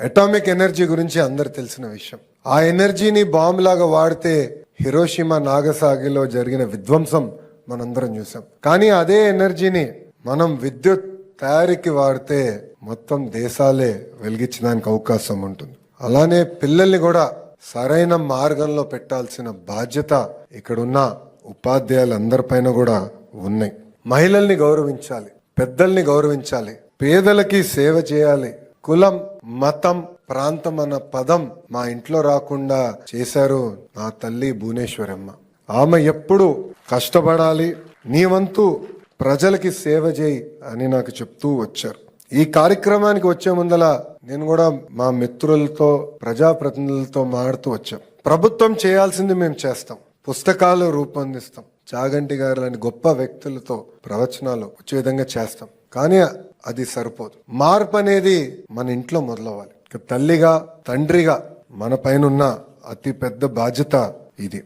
Atomic energy గురించి అందరు తెలిసిన విషయం. ఆ ఎనర్జీని బాంబులాగా వాడితే హిరోషిమా నాగసాగిలో జరిగిన విధ్వంసం మనందరం చూసాం. కానీ అదే ఎనర్జీని మనం విద్యుత్ తయారీకి వాడితే మొత్తం దేశాలే వెలిగించడానికి అవకాశం ఉంటుంది. అలానే పిల్లల్ని కూడా సరైన మార్గంలో పెట్టాల్సిన బాధ్యత ఇక్కడున్న ఉపాధ్యాయులందరిపైన కూడా ఉన్నాయి. మహిళల్ని గౌరవించాలి పెద్దల్ని గౌరవించాలి పేదలకి సేవ చేయాలి కులం మతం ప్రాంతం అన్న పదం మా ఇంట్లో రాకుండా చేశారు నా తల్లి భువనేశ్వరమ్మ. ఆమె ఎప్పుడు కష్టపడాలి నీ వంతు ప్రజలకి సేవ చేయి అని నాకు చెప్తూ వచ్చారు. ఈ కార్యక్రమానికి వచ్చే ముందల నేను కూడా మా మిత్రులతో ప్రజాప్రతినిధులతో మాడుతూ వచ్చాం. ప్రభుత్వం చేయాల్సింది మేము చేస్తాం. పుస్తకాలు రూపొందిస్తాం. చాగంటి గారు లాంటి గొప్ప వ్యక్తులతో ప్రవచనాలు వచ్చే విధంగా చేస్తాం. కానీ అది సరిపోదు. మార్పు అనేది మన ఇంట్లో మొదలవ్వాలి. తల్లిగా తండ్రిగా మన పైన ఉన్న అతి పెద్ద బాధ్యత ఇది.